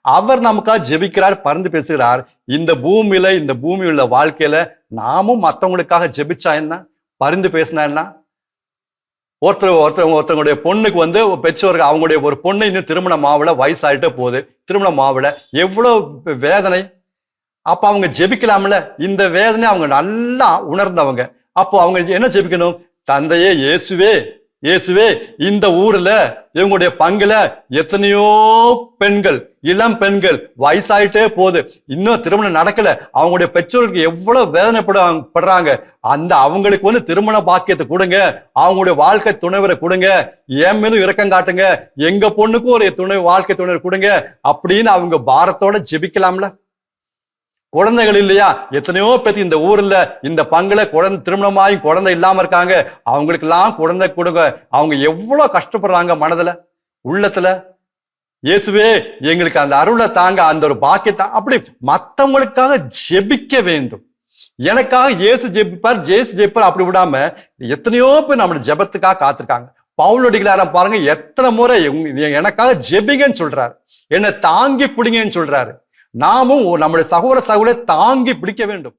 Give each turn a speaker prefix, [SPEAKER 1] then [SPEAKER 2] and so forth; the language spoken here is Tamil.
[SPEAKER 1] அவர் நமக்காக ஜெபிக்கிறார் பறந்து பேசுகிறார். இந்த பூமியில இந்த பூமி உள்ள வாழ்க்கையில நாமும் மற்றவங்களுக்காக ஜெபிச்சா என்ன? பரிந்து பேசினா என்ன? ஒருத்தர் ஒருத்தர் ஒருத்தவங்களுடைய பொண்ணுக்கு வந்து பெற்றோர்கள் அவங்களுடைய ஒரு பொண்ணு இன்னும் திருமண மாவுல வயசாயிட்டே போகுது. திருமண மாவுல எவ்வளவு வேதனை. அப்ப அவங்க ஜெபிக்கலாம்ல? இந்த வேதனை அவங்க நல்லா உணர்ந்தவங்க. அப்போ அவங்க என்ன ஜெபிக்கணும்? தந்தையே இயேசுவே இயேசுவே இந்த ஊர்ல இவங்களுடைய பங்குல எத்தனையோ பெண்கள் இளம் பெண்கள் வயசாயிட்டே போகுது. இன்னும் திருமணம் நடக்கல. அவங்களுடைய பெற்றோருக்கு எவ்வளவு வேதனைப்பட படுறாங்க அந்த அவங்களுக்கு வந்து திருமண பாக்கியத்தை கொடுங்க. அவங்களுடைய வாழ்க்கை துணைவரை கொடுங்க. என் மீதும் இரக்கம் காட்டுங்க. எங்க பொண்ணுக்கும் ஒரு துணை வாழ்க்கை துணைவர் கொடுங்க. அப்படின்னு அவங்க பாரத்தோட ஜெபிக்கலாம்ல. குழந்தைகள் இல்லையா? எத்தனையோ பேர் இந்த ஊர்ல இந்த பங்குல குழந்தை திருமணமாகி குழந்தை இல்லாம இருக்காங்க. அவங்களுக்கெல்லாம் குழந்தை கொடுங்க. அவங்க எவ்வளவு கஷ்டப்படுறாங்க மனதுல உள்ளத்துல. இயேசுவே எங்களுக்கு அந்த அருளை தாங்க அந்த ஒரு பாக்கியத்தை அப்படி மத்தவங்களுக்காக ஜெபிக்க வேண்டும். எனக்காக இயேசு ஜெபிப்பார் ஜேசு ஜெபிப்பார் அப்படி விடாம எத்தனையோ பேர் நம்மளோட ஜெபத்துக்காக காத்திருக்காங்க. பவுலடிகளாரம் பாருங்க எத்தனை முறை எனக்காக ஜெபிங்கன்னு சொல்றாரு. என்னை தாங்கி பிடிங்கன்னு சொல்றாரு. நாமும் நம்முடைய சகோதர சகோதரை தாங்கி பிடிக்க வேண்டும்.